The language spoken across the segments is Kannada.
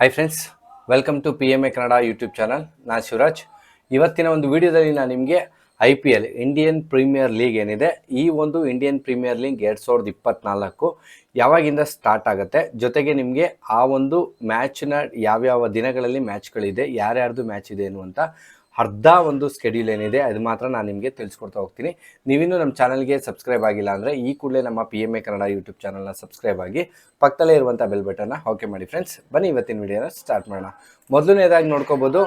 Hi friends welcome to P M A Kannada YouTube channel ನಾನು ಶಿವರಾಜ್. ಇವತ್ತಿನ ಒಂದು ವಿಡಿಯೋದಲ್ಲಿ ನಾನು ನಿಮಗೆ I P L Indian Premier League ಏನಿದೆ, ಈ ಒಂದು ಇಂಡಿಯನ್ ಪ್ರೀಮಿಯರ್ ಲೀಗ್ ಎರಡು ಸಾವಿರದ ಇಪ್ಪತ್ನಾಲ್ಕು ಯಾವಾಗಿಂದ ಸ್ಟಾರ್ಟ್ ಆಗುತ್ತೆ, ಜೊತೆಗೆ ನಿಮಗೆ ಆ ಒಂದು ಮ್ಯಾಚ್ನ ಯಾವ್ಯಾವ ದಿನಗಳಲ್ಲಿ ಮ್ಯಾಚ್ಗಳಿದೆ ಯಾರ್ಯಾರ್ದು ಮ್ಯಾಚ್ ಇದೆ ಅನ್ನುವಂಥ ಅರ್ಧ ಒಂದು ಸ್ಕೆಡ್ಯೂಲ್ ಏನಿದೆ, ಅದು ಮಾತ್ರ ನಾನು ನಿಮಗೆ ತಿಳಿಸ್ಕೊಡ್ತಾ ಹೋಗ್ತೀನಿ. ನೀವಿನ್ನೂ ನಮ್ಮ ಚಾನಲ್ಗೆ ಸಬ್ಸ್ಕ್ರೈಬ್ ಆಗಿಲ್ಲ ಅಂದರೆ ಈ ಕೂಡಲೇ ನಮ್ಮ P M A Kannada YouTube ಚಾನಲ್ನ ಸಬ್ಸ್ಕ್ರೈಬ್ ಆಗಿ ಪಕ್ಕದಲ್ಲೇ ಇರುವಂಥ ಬೆಲ್ ಬಟನ್ನ ಓಕೆ ಮಾಡಿ ಫ್ರೆಂಡ್ಸ್ ಬನ್ನಿ ಇವತ್ತಿನ ವಿಡಿಯೋನ ಸ್ಟಾರ್ಟ್ ಮಾಡೋಣ. ಮೊದಲನೇದಾಗಿ ನೋಡ್ಕೋಬೋದು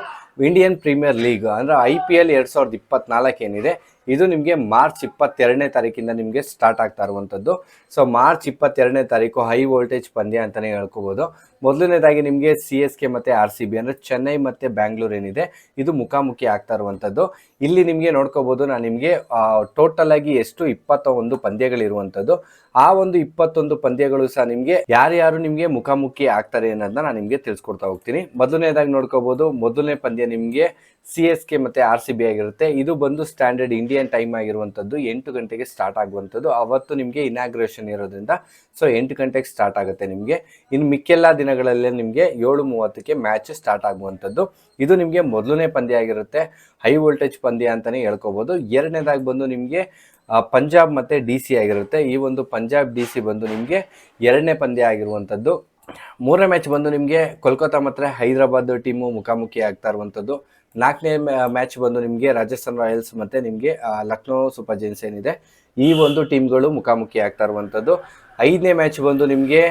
ಇಂಡಿಯನ್ ಪ್ರೀಮಿಯರ್ ಲೀಗ್ ಅಂದರೆ ಐ ಪಿ ಎಲ್ ಎರಡು ಸಾವಿರದ ಇಪ್ಪತ್ನಾಲ್ಕು ಏನಿದೆ ಇದು ನಿಮಗೆ ಮಾರ್ಚ್ ಇಪ್ಪತ್ತೆರಡನೇ ತಾರೀಕಿಂದ ನಿಮಗೆ ಸ್ಟಾರ್ಟ್ ಆಗ್ತಾ ಇರುವಂಥದ್ದು ಸೊ ಮಾರ್ಚ್ ಇಪ್ಪತ್ತೆರಡನೇ ತಾರೀಕು ಹೈ ವೋಲ್ಟೇಜ್ ಪಂದ್ಯ ಅಂತಲೇ ಹೇಳ್ಕೋಬೋದು. ಮೊದಲನೇದಾಗಿ ನಿಮಗೆ ಸಿ ಎಸ್ ಕೆ ಮತ್ತು ಆರ್ ಸಿ ಬಿ ಅಂದರೆ ಚೆನ್ನೈ ಮತ್ತು ಬ್ಯಾಂಗ್ಳೂರ್ ಏನಿದೆ, ಇದು ಮುಖಾಮುಖಿ ಆಗ್ತಾ ಇರುವಂಥದ್ದು ಇಲ್ಲಿ ನಿಮಗೆ ನೋಡ್ಕೋಬೋದು, ನಾನು ನಿಮಗೆ ಟೋಟಲ್ ಆಗಿ ಎಷ್ಟು ಇಪ್ಪತ್ತ ಒಂದು ಪಂದ್ಯಗಳಿರುವಂಥದ್ದು ಆ ಒಂದು ಇಪ್ಪತ್ತೊಂದು ಪಂದ್ಯಗಳು ಸಹ ನಿಮಗೆ ಯಾರ್ಯಾರು ನಿಮಗೆ ಮುಖಾಮುಖಿ ಆಗ್ತಾರೆ ಅನ್ನೋದನ್ನ ನಾನು ನಿಮಗೆ ತಿಳಿಸ್ಕೊಡ್ತಾ ಹೋಗ್ತೀನಿ. ಮೊದಲನೇದಾಗಿ ನೋಡ್ಕೋಬೋದು, ಮೊದಲನೇ ಪಂದ್ಯ ನಿಮಗೆ ಸಿ ಎಸ್ ಕೆ ಮತ್ತು ಆರ್ ಸಿ ಬಿ ಆಗಿರುತ್ತೆ. ಇದು ಬಂದು ಸ್ಟ್ಯಾಂಡರ್ಡ್ ಇಂಡಿಯನ್ ಟೈಮ್ ಆಗಿರುವಂಥದ್ದು ಎಂಟು ಗಂಟೆಗೆ ಸ್ಟಾರ್ಟ್ ಆಗುವಂಥದ್ದು ಅವತ್ತು ನಿಮಗೆ ಇನಾಗ್ರೇಷನ್ ಇರೋದ್ರಿಂದ ಸೊ ಎಂಟು ಗಂಟೆಗೆ ಸ್ಟಾರ್ಟ್ ಆಗುತ್ತೆ ನಿಮಗೆ. ಇನ್ನು ಮಿಕ್ಕೆಲ್ಲ ದಿನಗಳಲ್ಲೇ ನಿಮಗೆ ಏಳು ಮೂವತ್ತಕ್ಕೆ ಮ್ಯಾಚ್ ಸ್ಟಾರ್ಟ್ ಆಗುವಂಥದ್ದು ಇದು ನಿಮಗೆ ಮೊದಲನೇ ಪಂದ್ಯ ಆಗಿರುತ್ತೆ. ಹೈ ವೋಲ್ಟೇಜ್ ಪಂದ್ಯ ಅಂತಲೇ ಹೇಳ್ಕೋಬೋದು. ಎರಡನೇದಾಗಿ ಬಂದು ನಿಮಗೆ ಪಂಜಾಬ್ ಮತ್ತು ಡಿ ಸಿ ಆಗಿರುತ್ತೆ. ಈ ಒಂದು ಪಂಜಾಬ್ ಡಿ ಸಿ ಬಂದು ನಿಮಗೆ ಎರಡನೇ ಪಂದ್ಯ ಆಗಿರುವಂಥದ್ದು ಮೂರನೇ ಮ್ಯಾಚ್ ಬಂದು ನಿಮಗೆ ಕೋಲ್ಕತ್ತಾ ಮತ್ತು ಹೈದರಾಬಾದ್ ಟೀಮು ಮುಖಾಮುಖಿ ಆಗ್ತಾ ಇರುವಂಥದ್ದು ನಾಲ್ಕನೇ ಮ್ಯಾಚ್ ಬಂದು ನಿಮಗೆ ರಾಜಸ್ಥಾನ್ ರಾಯಲ್ಸ್ ಮತ್ತು ನಿಮಗೆ ಲಕ್ನೋ ಸೂಪರ್ ಜೈನ್ಸ್ ಏನಿದೆ, ಈ ಒಂದು ಟೀಮ್ಗಳು ಮುಖಾಮುಖಿ ಆಗ್ತಾ ಇರುವಂಥದ್ದು ಐದನೇ ಮ್ಯಾಚ್ ಬಂದು ನಿಮಗೆ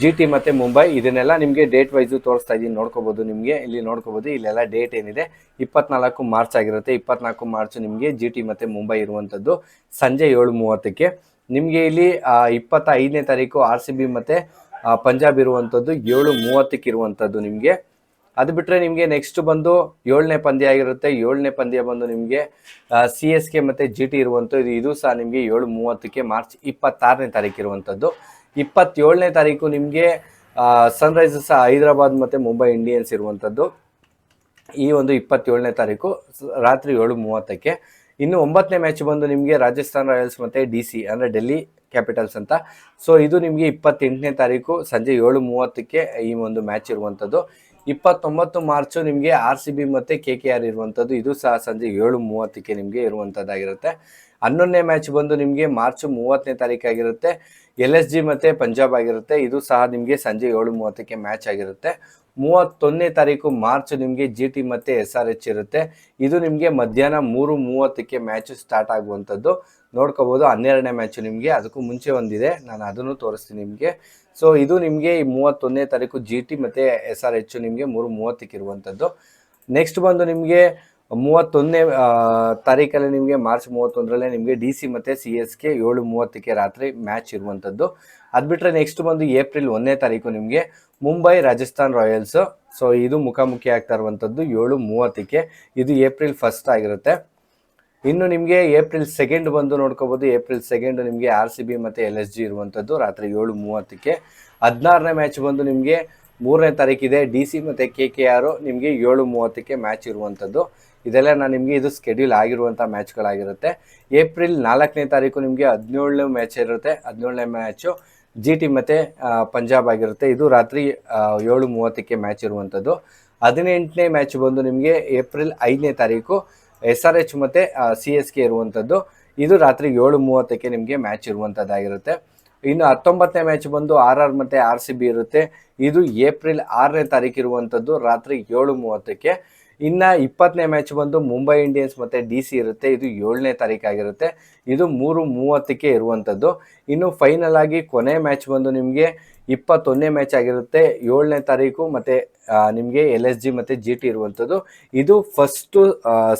ಜಿ ಟಿ ಮತ್ತು ಮುಂಬೈ ಇದನ್ನೆಲ್ಲ ನಿಮಗೆ ಡೇಟ್ ವೈಸು ತೋರಿಸ್ತಾ ಇದ್ದೀನಿ, ನೋಡ್ಕೋಬೋದು ನಿಮಗೆ, ಇಲ್ಲಿ ನೋಡ್ಕೋಬೋದು, ಇಲ್ಲೆಲ್ಲ ಡೇಟ್ ಏನಿದೆ, ಇಪ್ಪತ್ನಾಲ್ಕು ಮಾರ್ಚ್ ಆಗಿರುತ್ತೆ, ಇಪ್ಪತ್ನಾಲ್ಕು ಮಾರ್ಚ್ ನಿಮಗೆ ಜಿ ಟಿ ಮತ್ತು ಮುಂಬೈ ಇರುವಂಥದ್ದು ಸಂಜೆ ಏಳು ಮೂವತ್ತಕ್ಕೆ. ನಿಮಗೆ ಇಲ್ಲಿ ಇಪ್ಪತ್ತ ಐದನೇ ತಾರೀಕು ಆರ್ ಸಿ ಬಿ ಮತ್ತು ಪಂಜಾಬ್ ಇರುವಂಥದ್ದು ಏಳು ಮೂವತ್ತಕ್ಕೆ ಇರುವಂಥದ್ದು ನಿಮಗೆ. ಅದು ಬಿಟ್ಟರೆ ನಿಮಗೆ ನೆಕ್ಸ್ಟ್ ಬಂದು ಏಳನೇ ಪಂದ್ಯ ಆಗಿರುತ್ತೆ. ಏಳನೇ ಪಂದ್ಯ ಬಂದು ನಿಮಗೆ ಸಿ ಎಸ್ ಕೆ ಮತ್ತು ಜಿ ಟಿ ಇರುವಂಥದ್ದು ಇದು ಸಹ ನಿಮಗೆ ಏಳು ಮೂವತ್ತಕ್ಕೆ ಮಾರ್ಚ್ ಇಪ್ಪತ್ತಾರನೇ ತಾರೀಕು ಇರುವಂಥದ್ದು ಇಪ್ಪತ್ತೇಳನೇ ತಾರೀಕು ನಿಮಗೆ ಸನ್ರೈಸರ್ಸ್ ಹೈದರಾಬಾದ್ ಮತ್ತು ಮುಂಬೈ ಇಂಡಿಯನ್ಸ್ ಇರುವಂಥದ್ದು ಈ ಒಂದು ಇಪ್ಪತ್ತೇಳನೇ ತಾರೀಕು ರಾತ್ರಿ ಏಳು ಮೂವತ್ತಕ್ಕೆ. ಇನ್ನು ಒಂಬತ್ತನೇ ಮ್ಯಾಚ್ ಬಂದು ನಿಮಗೆ ರಾಜಸ್ಥಾನ್ ರಾಯಲ್ಸ್ ಮತ್ತು ಡಿ ಸಿ ಅಂದರೆ ಡೆಲ್ಲಿ ಕ್ಯಾಪಿಟಲ್ಸ್ ಅಂತ. ಸೊ ಇದು ನಿಮಗೆ ಇಪ್ಪತ್ತೆಂಟನೇ ತಾರೀಕು ಸಂಜೆ ಏಳು ಮೂವತ್ತಕ್ಕೆ ಈ ಒಂದು ಮ್ಯಾಚ್ ಇರುವಂಥದ್ದು ಇಪ್ಪತ್ತೊಂಬತ್ತು ಮಾರ್ಚು ನಿಮಗೆ ಆರ್ ಸಿ ಬಿ ಮತ್ತು ಕೆ ಕೆ ಆರ್ ಇರುವಂಥದ್ದು. ಇದು ಸಹ ಸಂಜೆ ಏಳು ಮೂವತ್ತಕ್ಕೆ ನಿಮಗೆ ಇರುವಂಥದ್ದಾಗಿರುತ್ತೆ. ಹನ್ನೊಂದನೇ ಮ್ಯಾಚ್ ಬಂದು ನಿಮಗೆ ಮಾರ್ಚ್ ಮೂವತ್ತನೇ ತಾರೀಕಾಗಿರುತ್ತೆ ಎಲ್ ಎಸ್ ಜಿ ಮತ್ತು ಪಂಜಾಬ್ ಆಗಿರುತ್ತೆ. ಇದು ಸಹ ನಿಮಗೆ ಸಂಜೆ ಏಳು ಮೂವತ್ತಕ್ಕೆ ಮ್ಯಾಚ್ ಆಗಿರುತ್ತೆ. ಮೂವತ್ತೊಂದನೇ ತಾರೀಕು ಮಾರ್ಚ್ ನಿಮಗೆ ಜಿ ಟಿ ಮತ್ತು ಎಸ್ ಆರ್ ಎಚ್ ಇರುತ್ತೆ. ಇದು ನಿಮಗೆ ಮಧ್ಯಾಹ್ನ ಮೂರು ಮೂವತ್ತಕ್ಕೆ ಮ್ಯಾಚ್ ಸ್ಟಾರ್ಟ್ ಆಗುವಂಥದ್ದು. ನೋಡ್ಕೋಬೋದು, ಹನ್ನೆರಡನೇ ಮ್ಯಾಚು ನಿಮಗೆ. ಅದಕ್ಕೂ ಮುಂಚೆ ಒಂದಿದೆ. ನಾನು ಅದನ್ನು ತೋರಿಸ್ತೀನಿ ನಿಮಗೆ. ಸೊ ಇದು ನಿಮಗೆ ಈ ಮೂವತ್ತೊಂದನೇ ತಾರೀಕು ಜಿ ಟಿ ಮತ್ತು ಎಸ್ ಆರ್ ಎಚ್ ನಿಮಗೆ ಮೂರು ಮೂವತ್ತಕ್ಕೆ ಇರುವಂಥದ್ದು. ನೆಕ್ಸ್ಟ್ ಬಂದು ನಿಮಗೆ ಮೂವತ್ತೊಂದನೇ ತಾರೀಕಲ್ಲಿ ನಿಮಗೆ ಮಾರ್ಚ್ ಮೂವತ್ತೊಂದರಲ್ಲೇ ನಿಮಗೆ ಡಿ ಸಿ ಮತ್ತು ಸಿ ಎಸ್ ಕೆ ಏಳು ಮೂವತ್ತಕ್ಕೆ ರಾತ್ರಿ ಮ್ಯಾಚ್ ಇರುವಂಥದ್ದು. ಅದು ಬಿಟ್ಟರೆ ನೆಕ್ಸ್ಟ್ ಬಂದು ಏಪ್ರಿಲ್ ಒಂದನೇ ತಾರೀಕು ನಿಮಗೆ ಮುಂಬೈ ರಾಜಸ್ಥಾನ್ ರಾಯಲ್ಸು. ಸೊ ಇದು ಮುಖಾಮುಖಿ ಆಗ್ತಾ ಇರುವಂಥದ್ದು ಏಳು ಮೂವತ್ತಕ್ಕೆ. ಇದು ಏಪ್ರಿಲ್ ಫಸ್ಟ್ ಆಗಿರುತ್ತೆ. ಇನ್ನು ನಿಮಗೆ ಏಪ್ರಿಲ್ ಸೆಕೆಂಡ್ ಬಂದು ನೋಡ್ಕೋಬೋದು. ಏಪ್ರಿಲ್ ಸೆಕೆಂಡ್ ನಿಮಗೆ ಆರ್ ಸಿ ಬಿ ಮತ್ತು ಎಲ್ ಎಸ್ ಜಿ ಇರುವಂಥದ್ದು ರಾತ್ರಿ ಏಳು ಮೂವತ್ತಕ್ಕೆ. ಹದಿನಾರನೇ ಮ್ಯಾಚ್ ಬಂದು ನಿಮಗೆ ಮೂರನೇ ತಾರೀಕಿದೆ. ಡಿ ಸಿ ಮತ್ತು ಕೆ ಕೆ ಆರು ನಿಮಗೆ ಏಳು ಮೂವತ್ತಕ್ಕೆ ಮ್ಯಾಚ್ ಇರುವಂಥದ್ದು. ಇದೆಲ್ಲ ನಾನು ನಿಮಗೆ ಇದು ಸ್ಕೆಡ್ಯೂಲ್ ಆಗಿರುವಂಥ ಮ್ಯಾಚ್ಗಳಾಗಿರುತ್ತೆ ಏಪ್ರಿಲ್ ನಾಲ್ಕನೇ ತಾರೀಕು ನಿಮಗೆ ಹದಿನೇಳನೇ ಮ್ಯಾಚ್ ಇರುತ್ತೆ. ಹದಿನೇಳನೇ ಮ್ಯಾಚು ಜಿ ಟಿ ಮತ್ತು ಪಂಜಾಬ್ ಆಗಿರುತ್ತೆ. ಇದು ರಾತ್ರಿ ಏಳು ಮೂವತ್ತಕ್ಕೆ ಮ್ಯಾಚ್ ಇರುವಂಥದ್ದು ಹದಿನೆಂಟನೇ ಮ್ಯಾಚ್ ಬಂದು ನಿಮಗೆ ಏಪ್ರಿಲ್ ಐದನೇ ತಾರೀಕು ಎಸ್ ಆರ್ ಎಚ್ ಮತ್ತು ಸಿ ಎಸ್ ಕೆ ಇರುವಂಥದ್ದು ಇದು ರಾತ್ರಿ ಏಳು ಮೂವತ್ತಕ್ಕೆ ನಿಮಗೆ ಮ್ಯಾಚ್ ಇರುವಂಥದ್ದಾಗಿರುತ್ತೆ ಇನ್ನು ಹತ್ತೊಂಬತ್ತನೇ ಮ್ಯಾಚ್ ಬಂದು ಆರ್ ಆರ್ ಮತ್ತು ಆರ್ ಸಿ ಬಿ ಇರುತ್ತೆ. ಇದು ಏಪ್ರಿಲ್ ಆರನೇ ತಾರೀಕು ಇರುವಂಥದ್ದು ರಾತ್ರಿ ಏಳು ಮೂವತ್ತಕ್ಕೆ. ಇನ್ನು ಇಪ್ಪತ್ತನೇ ಮ್ಯಾಚ್ ಬಂದು ಮುಂಬೈ ಇಂಡಿಯನ್ಸ್ ಮತ್ತು ಡಿ ಸಿ ಇರುತ್ತೆ. ಇದು ಏಳನೇ ತಾರೀಕಾಗಿರುತ್ತೆ ಇದು ಮೂರು ಮೂವತ್ತಕ್ಕೆ ಇರುವಂಥದ್ದು ಇನ್ನು ಫೈನಲ್ ಆಗಿ ಕೊನೆ ಮ್ಯಾಚ್ ಬಂದು ನಿಮಗೆ ಇಪ್ಪತ್ತೊಂದನೇ ಮ್ಯಾಚ್ ಆಗಿರುತ್ತೆ. ಏಳನೇ ತಾರೀಕು ಮತ್ತು ನಿಮಗೆ ಎಲ್ ಎಸ್ ಜಿ ಮತ್ತು ಜಿ ಟಿ ಇರುವಂಥದ್ದು ಇದು ಫಸ್ಟು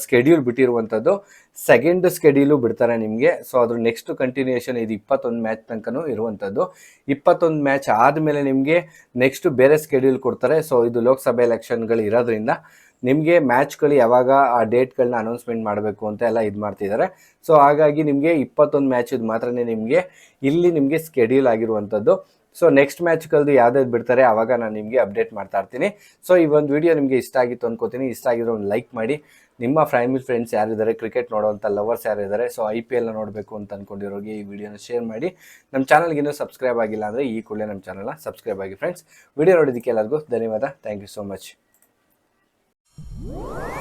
ಸ್ಕೆಡ್ಯೂಲ್ ಬಿಟ್ಟಿರುವಂಥದ್ದು ಸೆಕೆಂಡ್ ಸ್ಕೆಡ್ಯೂಲು ಬಿಡ್ತಾರೆ ನಿಮಗೆ. ಸೊ ಅದ್ರ ನೆಕ್ಸ್ಟ್ ಕಂಟಿನ್ಯೂಷನ್ ಇದು ಇಪ್ಪತ್ತೊಂದು ಮ್ಯಾಚ್ ತನಕನೂ ಇರುವಂಥದ್ದು ಇಪ್ಪತ್ತೊಂದು ಮ್ಯಾಚ್ ಆದಮೇಲೆ ನಿಮಗೆ ನೆಕ್ಸ್ಟ್ ಬೇರೆ ಸ್ಕೆಡ್ಯೂಲ್ ಕೊಡ್ತಾರೆ. ಸೊ ಇದು ಲೋಕಸಭೆ ಎಲೆಕ್ಷನ್ಗಳು ಇರೋದ್ರಿಂದ ನಿಮಗೆ ಮ್ಯಾಚ್ಗಳು ಯಾವಾಗ ಆ ಡೇಟ್ಗಳನ್ನ ಅನೌನ್ಸ್ಮೆಂಟ್ ಮಾಡಬೇಕು ಅಂತ ಎಲ್ಲ ಇದು ಮಾಡ್ತಿದ್ದಾರೆ ಸೊ ಹಾಗಾಗಿ ನಿಮಗೆ ಇಪ್ಪತ್ತೊಂದು ಮ್ಯಾಚ್ ಮಾತ್ರನೇ ನಿಮಗೆ ಇಲ್ಲಿ ನಿಮಗೆ ಸ್ಕೆಡ್ಯೂಲ್ ಆಗಿರುವಂಥದ್ದು ಸೊ ನೆಕ್ಸ್ಟ್ ಮ್ಯಾಚ್ ಕಲ್ದು ಯಾವ್ದಾದ್ರು ಬಿಡ್ತಾರೆ ಆವಾಗ ನಾನು ನಿಮಗೆ ಅಪ್ಡೇಟ್ ಮಾಡ್ತಾ ಇರ್ತೀನಿ. ಸೊ ಈ ಒಂದು ವಿಡಿಯೋ ನಿಮಗೆ ಇಷ್ಟ ಆಗಿತ್ತು ಅನ್ಕೋತೀನಿ. ಇಷ್ಟ ಆಗಿದ್ರೆ ಒಂದು ಲೈಕ್ ಮಾಡಿ. ನಿಮ್ಮ ಫ್ಯಾಮಿಲಿ ಫ್ರೆಂಡ್ಸ್ ಯಾರಿದ್ದಾರೆ ಕ್ರಿಕೆಟ್ ನೋಡುವಂಥ ಲವರ್ಸ್ ಯಾರಿದ್ದಾರೆ ಸೊ ಐ ಪಿ ಎಲ್ನ ನೋಡಬೇಕು ಅಂತ ಅಂದ್ಕೊಂಡಿರೋರಿಗೆ ಈ ವಿಡಿಯೋನ ಶೇರ್ ಮಾಡಿ. ನಮ್ಮ ಚಾನಲ್ಗೆ ಸಬ್ಸ್ಕ್ರೈಬ್ ಆಗಿಲ್ಲ ಅಂದರೆ ಈ ಕೂಡಲೇ ನಮ್ಮ ಚಾನಲ್ನ ಸಬ್ಸ್ಕ್ರೈಬ್ ಆಗಿ ಫ್ರೆಂಡ್ಸ್ ವಿಡಿಯೋ ನೋಡೋದಕ್ಕೆ ಎಲ್ಲರಿಗೂ ಧನ್ಯವಾದ. Thank you so much Whoa!